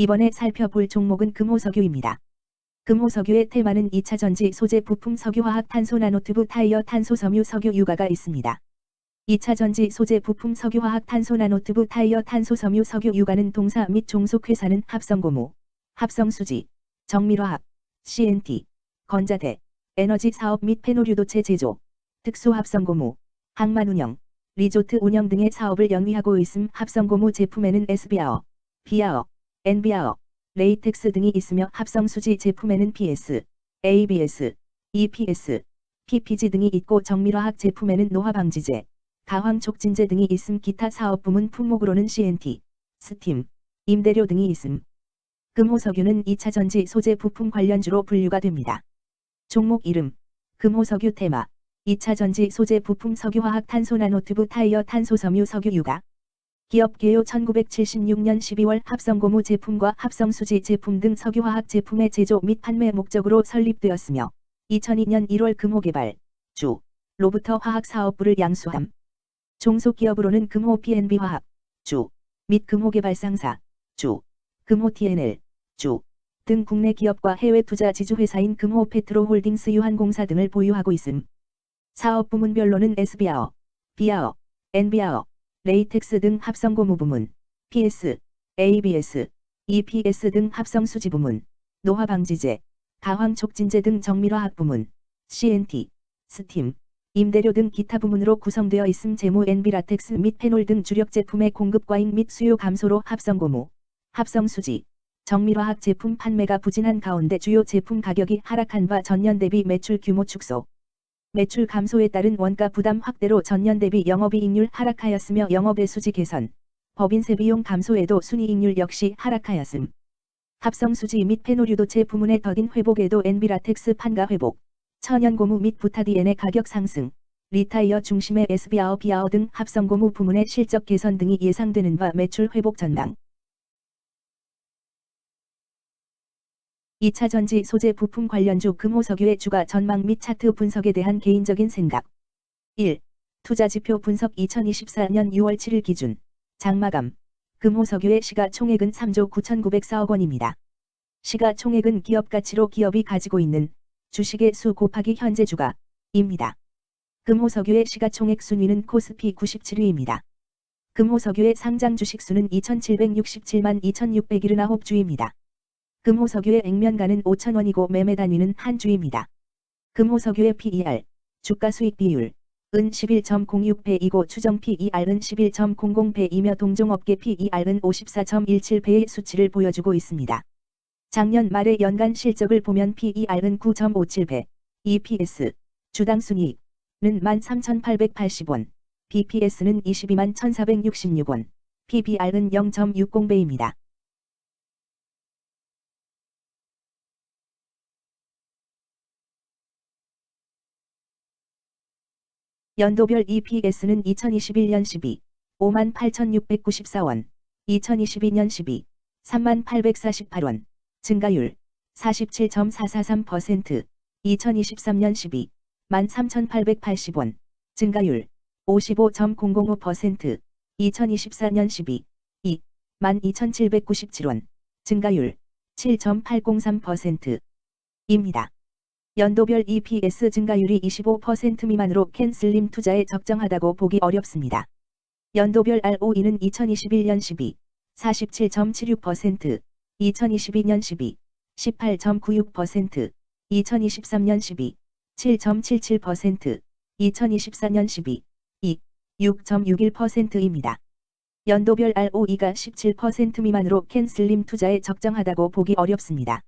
이번에 살펴볼 종목은 금호석유입니다. 금호석유의 테마는 2차 전지 소재 부품 석유화학 탄소 나노튜브 타이어 탄소 섬유 석유 유가가 있습니다. 2차 전지 소재 부품 석유화학 탄소 나노튜브 타이어 탄소 섬유 석유 유가는 동사 및 종속 회사는 합성고무, 합성수지, 정밀화학, CNT, 건자대, 에너지 사업 및 페노류도체 제조, 특수합성고무, 항만 운영, 리조트 운영 등의 사업을 영위하고 있음 합성고무 제품에는 SBA어, 비아어, NBA어, 레이텍스 등이 있으며 합성수지 제품에는 PS, ABS, EPS, PPG 등이 있고 정밀화학 제품에는 노화방지제, 가황촉진제 등이 있음 기타 사업 부문 품목으로는 CNT, 스팀, 임대료 등이 있음. 금호석유는 2차 전지 소재 부품 관련주로 분류가 됩니다. 종목 이름 금호석유 테마 2차 전지 소재 부품 석유화학 탄소 나노튜브 타이어 탄소 섬유 석유 유가 기업 개요 1976년 12월 합성고무 제품과 합성수지 제품 등 석유화학 제품의 제조 및 판매 목적으로 설립되었으며 2002년 1월 금호 개발 주 로부터 화학 사업부를 양수함. 종속기업으로는 금호 PNB 화학 주 및 금호 개발상사 주 금호 TNL 주 등 국내 기업과 해외 투자 지주회사인 금호 페트로 홀딩스 유한공사 등을 보유하고 있음. 사업 부문별로는 SBA어, 비아어, NBA어, 레이텍스 등 합성 고무 부문, PS, ABS, EPS 등 합성 수지 부문, 노화 방지제, 가황 촉진제 등 정밀화학 부문, CNT, 스팀, 임대료 등 기타 부문으로 구성되어 있음 재무 NB라텍스 및 페놀 등 주력 제품의 공급 과잉 및 수요 감소로 합성 고무, 합성 수지, 정밀화학 제품 판매가 부진한 가운데 주요 제품 가격이 하락한 바 전년 대비 매출 규모 축소. 매출 감소에 따른 원가 부담 확대로 전년 대비 영업이익률 하락하였으며 영업의 수지 개선, 법인세 비용 감소에도 순이익률 역시 하락하였음. 합성수지 및 페노류도체 부문의 더딘 회복에도 엔비라텍스 판가 회복, 천연고무 및 부타디엔의 가격 상승, 리타이어 중심의 SBA어 비아어 등 합성고무 부문의 실적 개선 등이 예상되는 바 매출 회복 전망. 2차 전지 소재 부품 관련주 금호석유의 주가 전망 및 차트 분석에 대한 개인적인 생각 1. 투자지표 분석 2024년 6월 7일 기준 장마감 금호석유의 시가총액은 3조 9,904억 원입니다. 시가총액은 기업가치로 기업이 가지고 있는 주식의 수 곱하기 현재 주가입니다. 금호석유의 시가총액 순위는 코스피 97위입니다. 금호석유의 상장 주식 수는 2,767만 2,679주입니다. 금호석유의 액면가는 5천원이고 매매 단위는 한 주입니다. 금호석유의 PER, 주가 수익 비율, 은 11.06배이고 추정 PER은 11.00배이며 동종업계 PER은 54.17배의 수치를 보여주고 있습니다. 작년 말의 연간 실적을 보면 PER은 9.57배, EPS, 주당 순이익은 13,880원, BPS는 22만 1,466원, PBR은 0.60배입니다. 연도별 EPS는 2021년 12, 58,694원, 2022년 12, 38,848원, 증가율 47.443%, 2023년 12, 13,880원, 증가율 55.005%, 2024년 12, 2, 12,797원, 증가율 7.803%입니다. 연도별 EPS 증가율이 25% 미만으로 캔슬림 투자에 적정하다고 보기 어렵습니다. 연도별 ROE는 2021년 12, 47.76%, 2022년 12, 18.96%, 2023년 12, 7.77%, 2024년 12, 2, 6.61%입니다. 연도별 ROE가 17% 미만으로 캔슬림 투자에 적정하다고 보기 어렵습니다.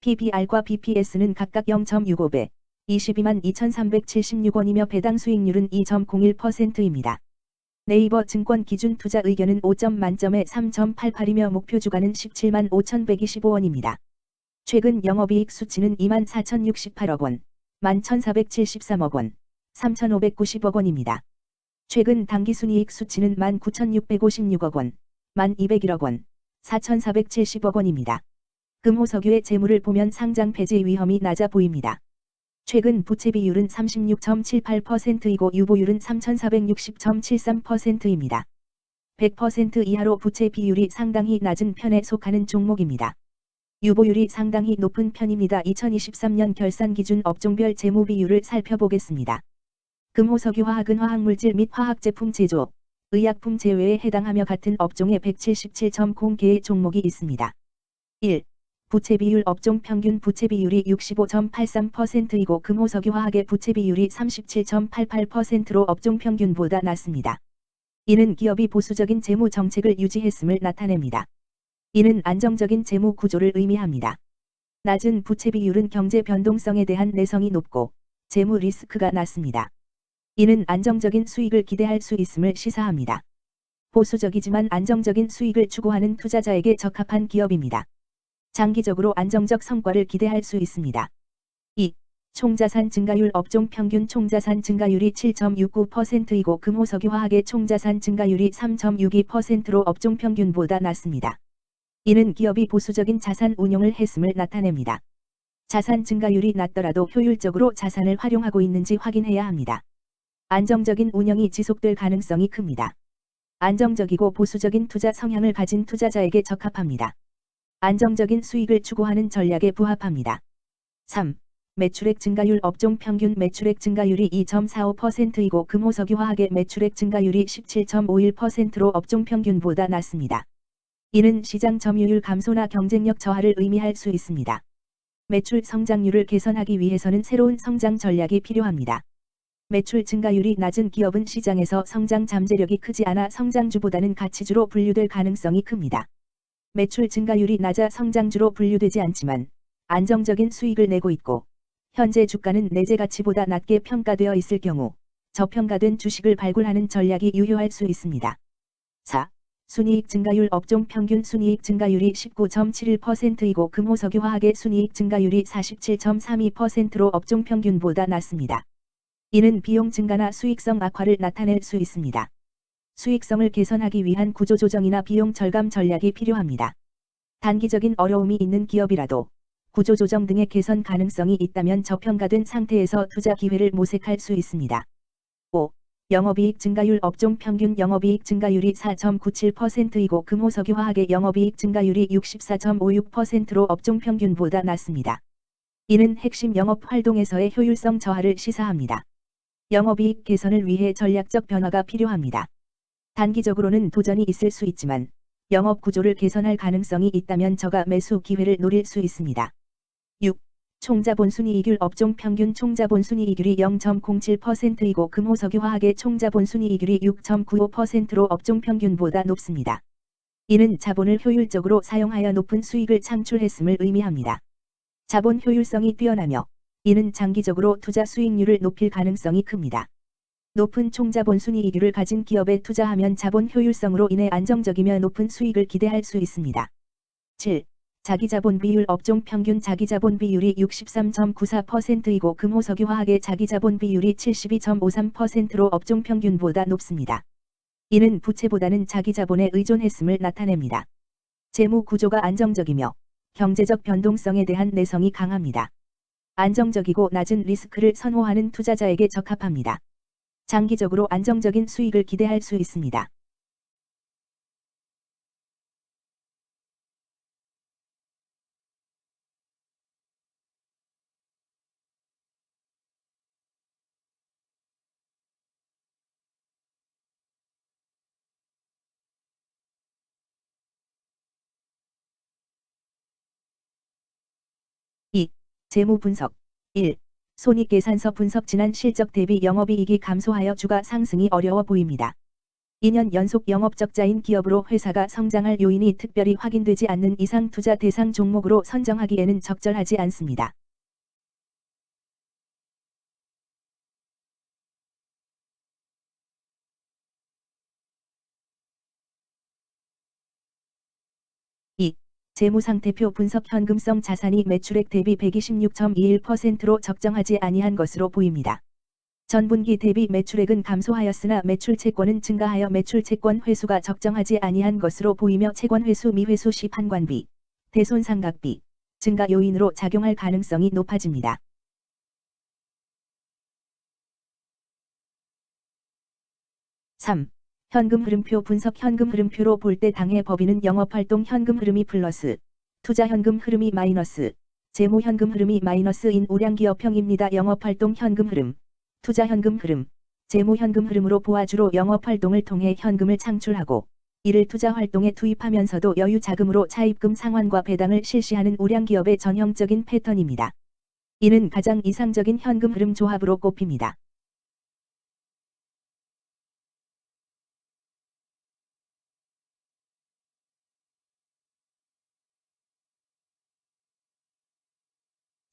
PBR과 BPS는 각각 0.65배, 22만 2,376원이며 배당 수익률은 2.01%입니다. 네이버 증권 기준 투자 의견은 5점 만점에 3.88이며 목표 주가는 17만 5,125원입니다. 최근 영업이익 수치는 2만 4,068억 원, 11,473억 원, 3,590억 원입니다. 최근 당기순이익 수치는 19,656억 원, 1,201억 원, 4,470억 원입니다. 금호석유의 재물을 보면 상장 폐지 위험이 낮아 보입니다. 최근 부채 비율은 36.78%이고 유보율은 3,460.73%입니다. 100% 이하로 부채 비율이 상당히 낮은 편에 속하는 종목입니다. 유보율이 상당히 높은 편입니다. 2023년 결산 기준 업종별 재무 비율을 살펴보겠습니다. 금호석유화학은 화학물질 및 화학제품 제조, 의약품 제외에 해당하며 같은 업종에 177.0개의 종목이 있습니다. 1. 부채 비율 업종 평균 부채 비율이 65.83%이고 금호석유화학의 부채 비율이 37.88%로 업종 평균보다 낮습니다. 이는 기업이 보수적인 재무 정책을 유지했음을 나타냅니다. 이는 안정적인 재무 구조를 의미합니다. 낮은 부채 비율은 경제 변동성에 대한 내성이 높고 재무 리스크가 낮습니다. 이는 안정적인 수익을 기대할 수 있음을 시사합니다. 보수적이지만 안정적인 수익을 추구하는 투자자에게 적합한 기업입니다. 장기적으로 안정적 성과를 기대할 수 있습니다. 2. 총자산 증가율 업종 평균 총자산 증가율이 7.69%이고 금호석유화학의 총자산 증가율이 3.62%로 업종 평균보다 낮습니다. 이는 기업이 보수적인 자산 운용을 했음을 나타냅니다. 자산 증가율이 낮더라도 효율적으로 자산을 활용하고 있는지 확인해야 합니다. 안정적인 운영이 지속될 가능성이 큽니다. 안정적이고 보수적인 투자 성향을 가진 투자자에게 적합합니다. 안정적인 수익을 추구하는 전략에 부합합니다. 3. 매출액 증가율 업종 평균 매출액 증가율이 2.45%이고 금호석유화학의 매출액 증가율이 17.51%로 업종 평균보다 낮습니다. 이는 시장 점유율 감소나 경쟁력 저하를 의미할 수 있습니다. 매출 성장률을 개선하기 위해서는 새로운 성장 전략이 필요합니다. 매출 증가율이 낮은 기업은 시장에서 성장 잠재력이 크지 않아 성장주보다는 가치주로 분류될 가능성이 큽니다. 매출 증가율이 낮아 성장주로 분류되지 않지만 안정적인 수익을 내고 있고 현재 주가는 내재 가치보다 낮게 평가되어 있을 경우 저평가된 주식을 발굴하는 전략이 유효할 수 있습니다. 4. 순이익 증가율 업종 평균 순이익 증가율이 19.71%이고 금호석유화학의 순이익 증가율이 47.32%로 업종 평균보다 낮습니다. 이는 비용 증가나 수익성 악화를 나타낼 수 있습니다. 수익성을 개선하기 위한 구조조정이나 비용 절감 전략이 필요합니다. 단기적인 어려움이 있는 기업이라도 구조조정 등의 개선 가능성이 있다면 저평가된 상태에서 투자 기회를 모색할 수 있습니다. 5. 영업이익 증가율 업종 평균 영업이익 증가율이 4.97%이고 금호석유화학의 영업이익 증가율이 64.56%로 업종 평균보다 낮습니다. 이는 핵심 영업 활동에서의 효율성 저하를 시사합니다. 영업이익 개선을 위해 전략적 변화가 필요합니다. 단기적으로는 도전이 있을 수 있지만 영업 구조를 개선할 가능성이 있다면 저가 매수 기회를 노릴 수 있습니다. 6. 총자본순이익률 업종 평균 총자본순이익률이 0.07%이고 금호석유화학의 총자본순이익률이 6.95%로 업종 평균보다 높습니다. 이는 자본을 효율적으로 사용하여 높은 수익을 창출했음을 의미합니다. 자본 효율성이 뛰어나며 이는 장기적으로 투자 수익률을 높일 가능성이 큽니다. 높은 총자본 순이익률을 가진 기업에 투자하면 자본 효율성으로 인해 안정적이며 높은 수익을 기대할 수 있습니다. 7. 자기자본 비율 업종 평균 자기자본 비율이 63.94%이고 금호석유화학의 자기자본 비율이 72.53%로 업종 평균보다 높습니다. 이는 부채보다는 자기자본에 의존했음을 나타냅니다. 재무 구조가 안정적이며 경제적 변동성에 대한 내성이 강합니다. 안정적이고 낮은 리스크를 선호하는 투자자에게 적합합니다. 장기적으로 안정적인 수익을 기대할 수 있습니다. 재무 분석 1. 손익계산서 분석 지난 실적 대비 영업이익이 감소하여 주가 상승이 어려워 보입니다. 2년 연속 영업적자인 기업으로 회사가 성장할 요인이 특별히 확인되지 않는 이상 투자 대상 종목으로 선정하기에는 적절하지 않습니다. 재무상태표 분석 현금성 자산이 매출액 대비 126.21%로 적정하지 아니한 것으로 보입니다. 전분기 대비 매출액은 감소하였으나 매출 채권은 증가하여 매출 채권 회수가 적정하지 아니한 것으로 보이며 채권 회수 미회수 시 판관비, 대손 상각비, 증가 요인으로 작용할 가능성이 높아집니다. 3. 현금 흐름표 분석 현금 흐름표로 볼 때 당해 법인은 영업활동 현금 흐름이 플러스, 투자 현금 흐름이 마이너스, 재무 현금 흐름이 마이너스인 우량기업형입니다. 영업활동 현금 흐름, 투자 현금 흐름, 재무 현금 흐름으로 보아주로 영업활동을 통해 현금을 창출하고 이를 투자 활동에 투입하면서도 여유 자금으로 차입금 상환과 배당을 실시하는 우량기업의 전형적인 패턴입니다. 이는 가장 이상적인 현금 흐름 조합으로 꼽힙니다.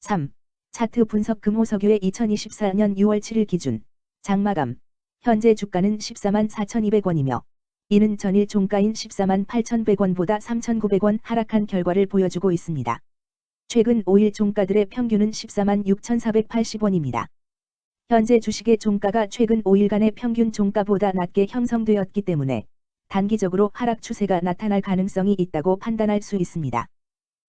(3) 차트 분석 금호석유의 2024년 6월 7일 기준 장마감 현재 주가는 14만 4,200원이며 이는 전일 종가인 14만 8,100원보다 3,900원 하락한 결과를 보여주고 있습니다. 최근 5일 종가들의 평균은 14만 6,480원입니다. 현재 주식의 종가가 최근 5일간의 평균 종가보다 낮게 형성되었기 때문에 단기적으로 하락 추세가 나타날 가능성이 있다고 판단할 수 있습니다.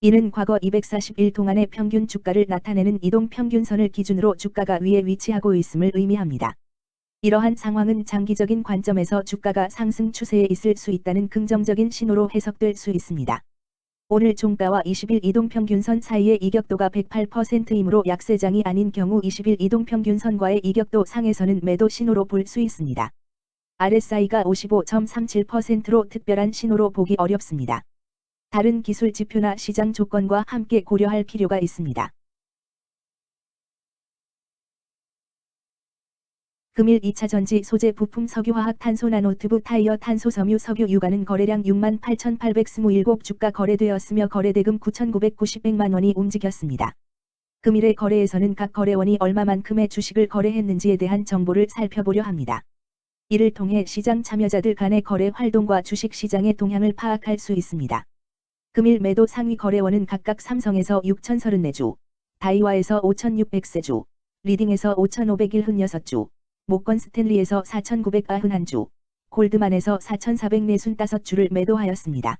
이는 과거 241 동안의 평균 주가를 나타내는 이동 평균선을 기준으로 주가가 위에 위치하고 있음을 의미합니다. 이러한 상황은 장기적인 관점에서 주가가 상승 추세에 있을 수 있다는 긍정적인 신호로 해석될 수 있습니다. 오늘 종가와 20일 이동평균선 사이의 이격도가 108%이므로 약세장이 아닌 경우 20일 이동평균선과의 이격도 상에서는 매도 신호로 볼 수 있습니다. RSI가 55.37%로 특별한 신호로 보기 어렵습니다. 다른 기술 지표나 시장 조건과 함께 고려할 필요가 있습니다. 금일 2차 전지 소재 부품 석유화학 탄소 나노트브 타이어 탄소 섬유 석유 유가는 거래량 68,827 주가 거래되었으며 거래대금 9,990백만 원이 움직였습니다. 금일의 거래에서는 각 거래원이 얼마만큼의 주식을 거래했는지에 대한 정보를 살펴보려 합니다. 이를 통해 시장 참여자들 간의 거래 활동과 주식 시장의 동향을 파악할 수 있습니다. 금일 매도 상위 거래원은 각각 삼성에서 6,034주, 다이와에서 5,600세주, 리딩에서 5,501흔6주, 목건 스탠리에서 4,991주, 골드만에서 4,445주를 매도하였습니다.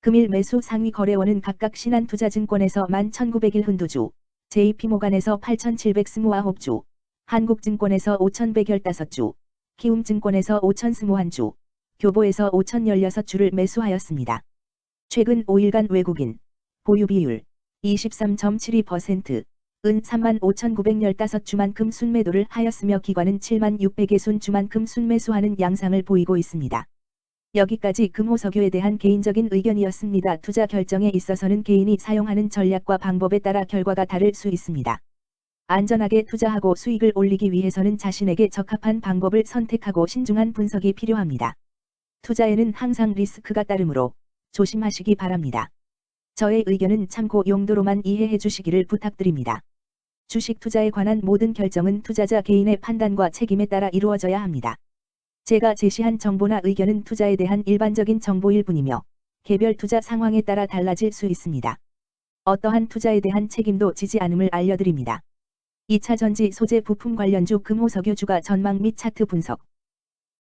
금일 매수 상위 거래원은 각각 신한투자증권에서 11,901흔두주, JP모간에서 8,729주, 한국증권에서 5,115주, 키움증권에서 5,021주, 교보에서 5,016주를 매수하였습니다. 최근 5일간 외국인 보유 비율 23.72%, 은 3만 5,915주만큼 순매도를 하였으며 기관은 7만 600의 순주만큼 순매수하는 양상을 보이고 있습니다. 여기까지 금호석유에 대한 개인적인 의견이었습니다. 투자 결정에 있어서는 개인이 사용하는 전략과 방법에 따라 결과가 다를 수 있습니다. 안전하게 투자하고 수익을 올리기 위해서는 자신에게 적합한 방법을 선택하고 신중한 분석이 필요합니다. 투자에는 항상 리스크가 따르므로 조심하시기 바랍니다. 저의 의견은 참고 용도로만 이해해 주시기를 부탁드립니다. 주식 투자에 관한 모든 결정은 투자자 개인의 판단과 책임에 따라 이루어져야 합니다. 제가 제시한 정보나 의견은 투자에 대한 일반적인 정보일 뿐이며 개별 투자 상황에 따라 달라질 수 있습니다. 어떠한 투자에 대한 책임도 지지 않음을 알려드립니다. 2차 전지 소재 부품 관련주 금호석유주가 전망 및 차트 분석